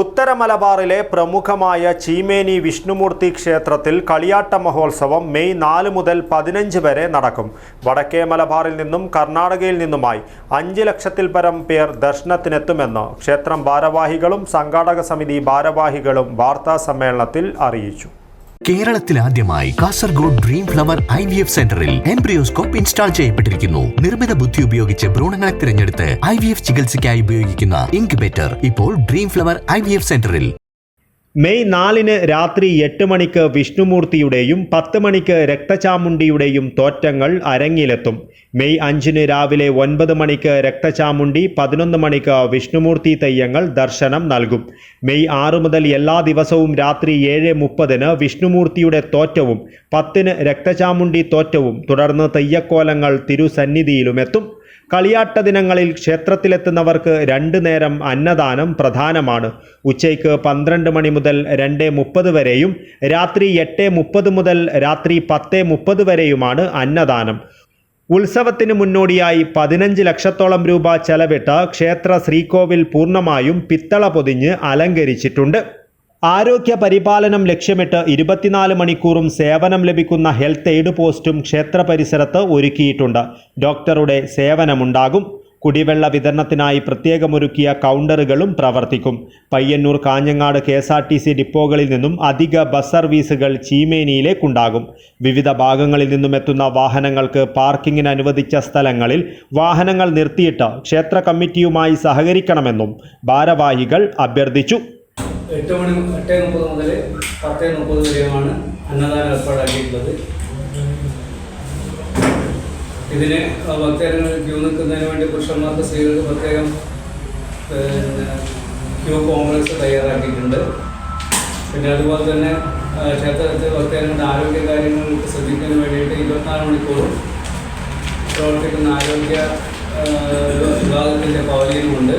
ഉത്തര മലബാറിലെ പ്രമുഖമായ ചീമേനി വിഷ്ണുമൂർത്തി ക്ഷേത്രത്തിൽ കളിയാട്ട മഹോത്സവം മെയ് നാല് മുതൽ പതിനഞ്ച് വരെ നടക്കും. വടക്കേ മലബാറിൽ നിന്നും കർണാടകയിൽ നിന്നുമായി അഞ്ച് ലക്ഷത്തിൽ പരം പേർ ദർശനത്തിനെത്തുമെന്ന് ക്ഷേത്രം ഭാരവാഹികളും സംഘാടക സമിതി ഭാരവാഹികളും വാർത്താ സമ്മേളനത്തിൽ അറിയിച്ചു. കേരളത്തിൽ ആദ്യമായി Kasaragod dream flower I V F സെന്ററിൽ എംബ്രിയോസ്കോപ്പ് ഇൻസ്റ്റാൾ ചെയ്യപ്പെട്ടിരിക്കുന്നു. നിർമ്മിത ബുദ്ധി ഉപയോഗിച്ച് ഭ്രൂണങ്ങളെ തിരഞ്ഞെടുത്ത് ഐ വി എഫ് ചികിത്സയ്ക്കായി ഉപയോഗിക്കുന്ന ഇൻക്യുബേറ്റർ ഇപ്പോൾ dream flower I V F സെന്ററിൽ മെയ് നാലിന് രാത്രി എട്ട് മണിക്ക് വിഷ്ണുമൂർത്തിയുടെയും പത്ത് മണിക്ക് രക്തചാമുണ്ടിയുടെയും തോറ്റങ്ങൾ അരങ്ങിലെത്തും. മെയ് അഞ്ചിന് രാവിലെ ഒൻപത് മണിക്ക് രക്തചാമുണ്ടി പതിനൊന്ന് മണിക്ക് വിഷ്ണുമൂർത്തി തെയ്യങ്ങൾ ദർശനം നൽകും. മെയ് ആറ് മുതൽ എല്ലാ ദിവസവും രാത്രി ഏഴ് മുപ്പതിന് വിഷ്ണുമൂർത്തിയുടെ തോറ്റവും പത്തിന് രക്തചാമുണ്ടി തോറ്റവും തുടർന്ന് തെയ്യക്കോലങ്ങൾ തിരുസന്നിധിയിലുമെത്തും. കളിയാട്ട ദിനങ്ങളിൽ ക്ഷേത്രത്തിലെത്തുന്നവർക്ക് രണ്ടു നേരം അന്നദാനം പ്രധാനമാണ്. ഉച്ചയ്ക്ക് പന്ത്രണ്ട് മണി മുതൽ രണ്ട് മുപ്പത് വരെയും രാത്രി എട്ട് മുപ്പത് മുതൽ രാത്രി പത്ത് മുപ്പത് വരെയുമാണ് അന്നദാനം. ഉത്സവത്തിന് മുന്നോടിയായി പതിനഞ്ച് ലക്ഷത്തോളം രൂപ ചെലവിട്ട് ക്ഷേത്ര ശ്രീകോവിൽ പൂർണമായും പിത്തള പൊതിഞ്ഞ് അലങ്കരിച്ചിട്ടുണ്ട്. ആരോഗ്യ പരിപാലനം ലക്ഷ്യമിട്ട് ഇരുപത്തിനാല് മണിക്കൂറും സേവനം ലഭിക്കുന്ന ഹെൽത്ത് എയ്ഡ് പോസ്റ്റും ക്ഷേത്ര പരിസരത്ത് ഒരുക്കിയിട്ടുണ്ട്. ഡോക്ടറുടെ സേവനമുണ്ടാകും. കുടിവെള്ള വിതരണത്തിനായി പ്രത്യേകമൊരുക്കിയ കൗണ്ടറുകളും പ്രവർത്തിക്കും. Payyanur Kanhangad K S R T C ഡിപ്പോകളിൽ നിന്നും അധിക ബസ് സർവീസുകൾ ചീമേനിയിലേക്കുണ്ടാകും. വിവിധ ഭാഗങ്ങളിൽ നിന്നും എത്തുന്ന വാഹനങ്ങൾക്ക് പാർക്കിങ്ങിന് അനുവദിച്ച സ്ഥലങ്ങളിൽ വാഹനങ്ങൾ നിർത്തിയിട്ട് ക്ഷേത്ര കമ്മിറ്റിയുമായി സഹകരിക്കണമെന്നും ഭാരവാഹികൾ അഭ്യർത്ഥിച്ചു. എട്ട് മണി എട്ട് മുപ്പത് മുതൽ പത്ത് മുപ്പത് വരെയുമാണ് അന്നദാനം ഏർപ്പാടാക്കിയിട്ടുള്ളത്. ഇതിന് ഭക്തജനങ്ങൾ ക്യൂ നിൽക്കുന്നതിന് വേണ്ടി പുരുഷന്മാർക്ക് സ്ത്രീകൾക്ക് പ്രത്യേകം ക്യൂ കോംപ്ലക്സ് തയ്യാറാക്കിയിട്ടുണ്ട്. പിന്നെ അതുപോലെ തന്നെ ക്ഷേത്രത്തിൽ ഭക്തജനങ്ങളുടെ ആരോഗ്യ കാര്യങ്ങൾക്ക് ശ്രദ്ധിക്കുന്നതിന് വേണ്ടിയിട്ട് ഇരുപത്തിനാല് മണിക്കൂറും പ്രവർത്തിക്കുന്ന ആരോഗ്യ വിഭാഗത്തിന്റെ പവലിയനുമുണ്ട്